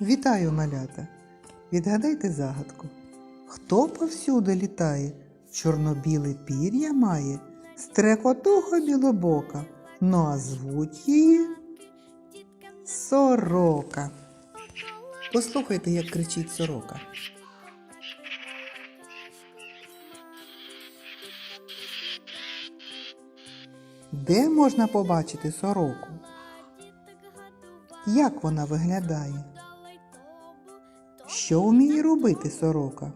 Вітаю, малята! Відгадайте загадку. Хто повсюди літає, чорно-біле пір'я має, стрекотуха білобока, ну а звуть її сорока. Послухайте, як кричить сорока. Де можна побачити сороку? Як вона виглядає? Що вміє робити сорока?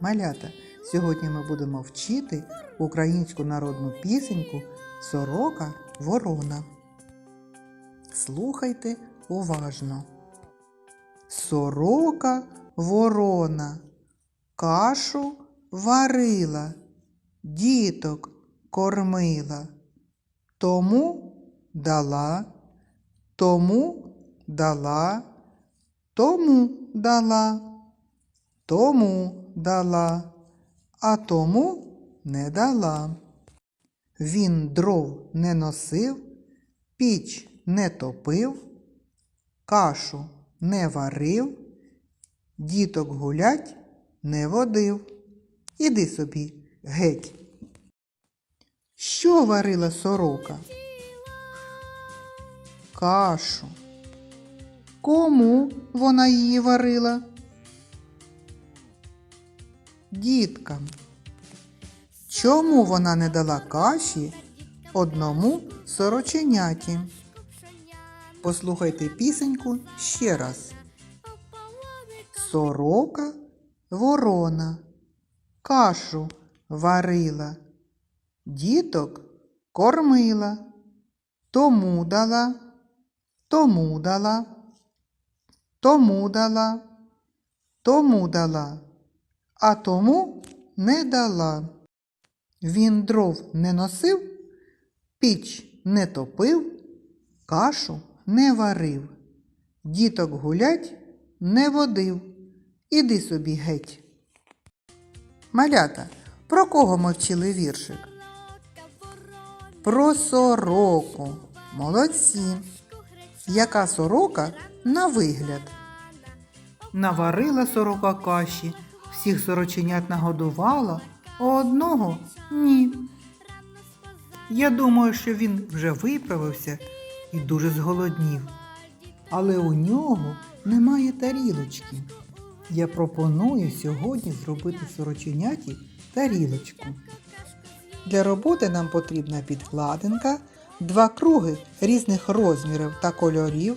Малята, сьогодні ми будемо вчити українську народну пісеньку Сорока Ворона. Слухайте уважно. Сорока ворона, кашу варила, діток кормила, тому дала, тому дала, тому дала, тому дала, а тому не дала. Він дров не носив, піч не топив, кашу не варив, діток гулять не водив. Іди собі геть. Що варила сорока? Кашу. Кому вона її варила? Діткам. Чому вона не дала каші одному сороченяті? Послухайте пісеньку ще раз. Сорока ворона, кашу варила, діток кормила, тому дала, тому дала, тому дала, тому дала, а тому не дала. Він дров не носив, піч не топив, кашу не варив, діток гулять не водив. Іди собі геть. Малята, про кого ми вчили віршик? Про сороку. Молодці. Яка сорока на вигляд? Наварила сорока каші, всіх сороченят нагодувала, а одного ні. Я думаю, що він вже виправився і дуже зголоднів. Але у нього немає тарілочки. Я пропоную сьогодні зробити сороченяті тарілочку. Для роботи нам потрібна підкладинка, два круги різних розмірів та кольорів,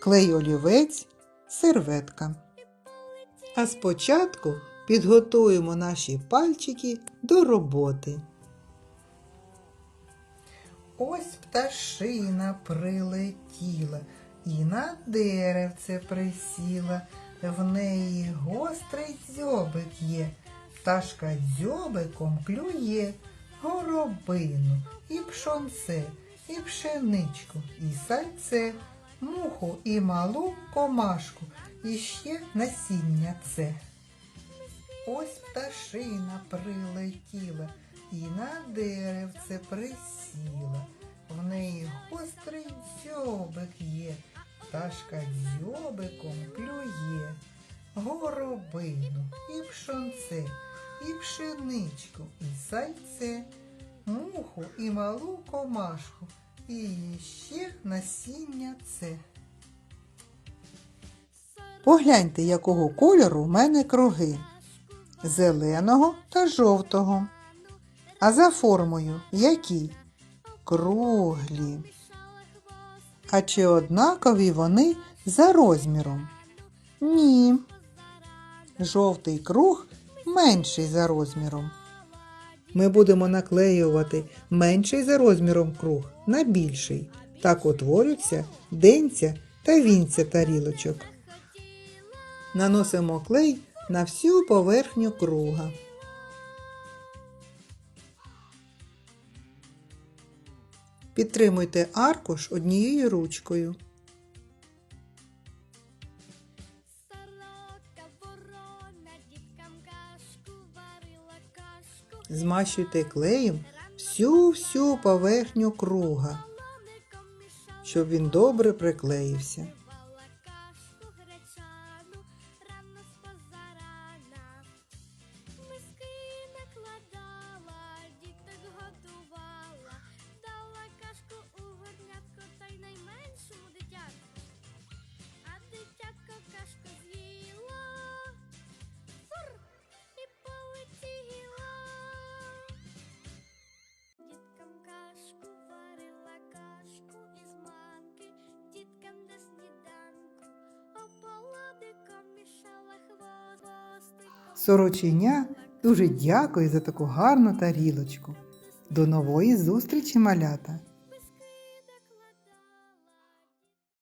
клей олівець, серветка. А спочатку підготуємо наші пальчики до роботи. Ось пташина прилетіла і на деревце присіла. В неї гострий дзьобик є. Пташка дзьобиком клює горобину і пшонце, і пшеничку, і сальце, муху і малу комашку, і ще насіння це. Ось пташина прилетіла і на деревце присіла. В неї гострий дзьобик є, пташка дзьобиком клює, горобину і пшонце, і пшеничку, і сальце, муху і малу комашку, і ще насіння це. Погляньте, якого кольору в мене круги. Зеленого та жовтого. А за формою які? Круглі. А чи однакові вони за розміром? Ні. Жовтий круг менший за розміром. Ми будемо наклеювати менший за розміром круг на більший. Так утворюються денця та вінця тарілочок. Наносимо клей на всю поверхню круга. Підтримуйте аркуш однією ручкою. Змащуйте клеєм всю-всю поверхню круга, щоб він добре приклеївся. Сороченя дуже дякую за таку гарну тарілочку. До нової зустрічі, малята!